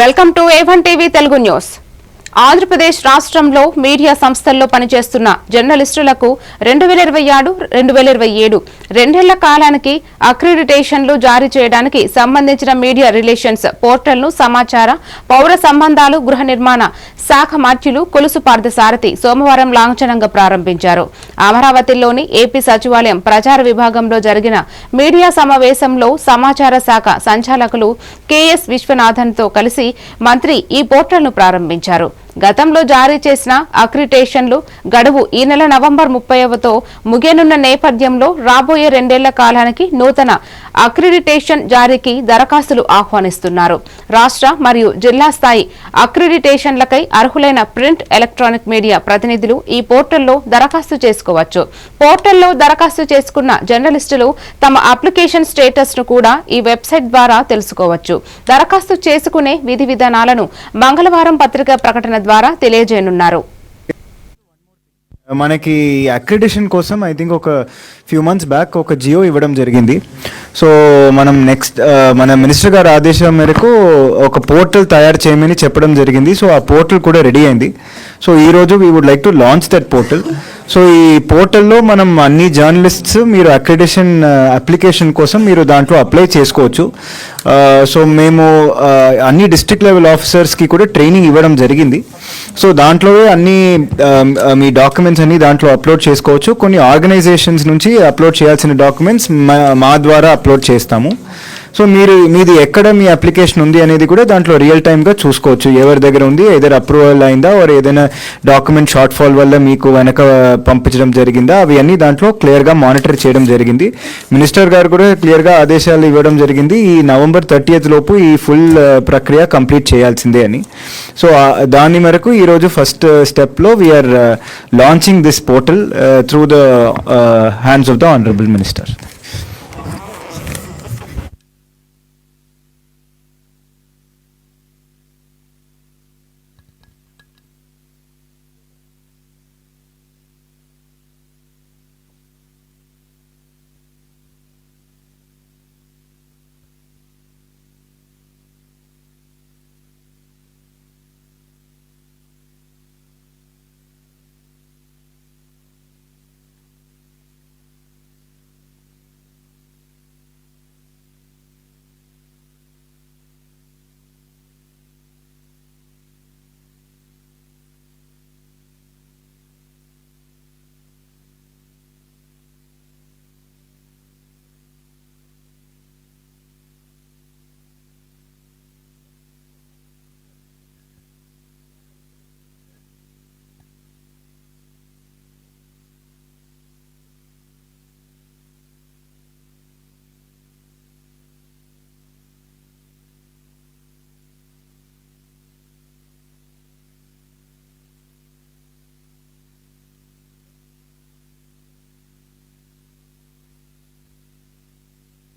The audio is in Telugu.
Welcome to A one TV Telugu news. Andhra Pradesh రాష్ట్రంలో మీడియా సంస్థల్లో పనిచేస్తున్న జర్నలిస్టులకు రెండు వేల ఇరవై ఆరు రెండు వేల ఇరవై ఏడు రెండేళ్ళ కాలానికి అక్రిడిటేషన్లు జారీ చేయడానికి సంబంధించిన మీడియా రిలేషన్స్ పోర్టల్ను సమాచార పౌర సంబంధాలు గృహ నిర్మాణ శాఖ మార్చులు కొలుసు పార్థసారథి సోమవారం లాంఛనంగా ప్రారంభించారు. అమరావతిలోని ఏపీ సచివాలయం ప్రచార విభాగంలో జరిగిన మీడియా సమావేశంలో సమాచార శాఖ సంచాలకులు కెఎస్ విశ్వనాథన్తో కలిసి మంత్రి ఈ పోర్టల్ను ప్రారంభించారు. గతంలో జారీ చేసిన అక్రిటేషన్లు గడువు ఈ నెల నవంబర్ ముప్పైవతో ముగియనున్న నేపథ్యంలో రాబోయే రెండేళ్ళ కాలానికి నూతన అక్రిడిటేషన్ జారీకి దరఖాస్తులు ఆహ్వానిస్తున్నారు. రాష్ట్ర మరియు జిల్లా స్థాయి అక్రిడిటేషన్లకై అర్హులైన ప్రింట్ ఎలక్ట్రానిక్ మీడియా ప్రతినిధులు ఈ పోర్టల్లో దరఖాస్తు చేసుకోవచ్చు. పోర్టల్లో దరఖాస్తు చేసుకున్న జర్నలిస్టులు తమ అప్లికేషన్ స్టేటస్ను కూడా ఈ వెబ్సైట్ ద్వారా తెలుసుకోవచ్చు. దరఖాస్తు చేసుకునే విధి విధానాలను మంగళవారం పత్రికా ప్రకటన ద్వారా తెలియజేయనున్నారు. మనకి అక్రిడిషన్ కోసం ఐ థింక్ ఒక ఫ్యూ మంత్స్ బ్యాక్ ఒక జియో ఇవ్వడం జరిగింది. సో మనం నెక్స్ట్ uh, మన మినిస్టర్ గారి ఆదేశం మేరకు ఒక పోర్టల్ తయారు చేయమని చెప్పడం జరిగింది. సో ఆ పోర్టల్ కూడా రెడీ అయింది. సో ఈ రోజు we would like to launch that portal so ఈ పోర్టల్లో మనం అన్ని జర్నలిస్ట్స్ మీరు అక్రిడేషన్ అప్లికేషన్ uh, కోసం మీరు దాంట్లో అప్లై చేసుకోవచ్చు. Uh, సో మేము అన్ని డిస్ట్రిక్ట్ లెవెల్ ఆఫీసర్స్కి కూడా ట్రైనింగ్ ఇవ్వడం జరిగింది. సో దాంట్లో అన్ని um, మీ డాక్యుమెంట్స్ అన్ని దాంట్లో అప్లోడ్ చేసుకోవచ్చు. కొన్ని ఆర్గనైజేషన్స్ నుంచి అప్లోడ్ చేయాల్సిన డాక్యుమెంట్స్ మా ద్వారా అప్లోడ్ చేస్తాము. సో మీరు మీది ఎక్కడ మీ అప్లికేషన్ ఉంది అనేది కూడా దాంట్లో రియల్ టైమ్గా చూసుకోవచ్చు. ఎవరి దగ్గర ఉంది ఏదైనా అప్రూవల్ అయిందా ఆర్ ఏదైనా డాక్యుమెంట్ షార్ట్ ఫాల్ వల్ల మీకు వెనక పంపించడం జరిగిందా అవి అన్నీ దాంట్లో క్లియర్గా మానిటర్ చేయడం జరిగింది. మినిస్టర్ గారు కూడా క్లియర్గా ఆదేశాలు ఇవ్వడం జరిగింది. ఈ నవంబర్ థర్టీయత్ లోపు ఈ ఫుల్ uh, ప్రక్రియ కంప్లీట్ చేయాల్సిందే అని. సో దాని మేరకు ఈరోజు ఫస్ట్ స్టెప్లో we are launching this portal through the hands of the honourable minister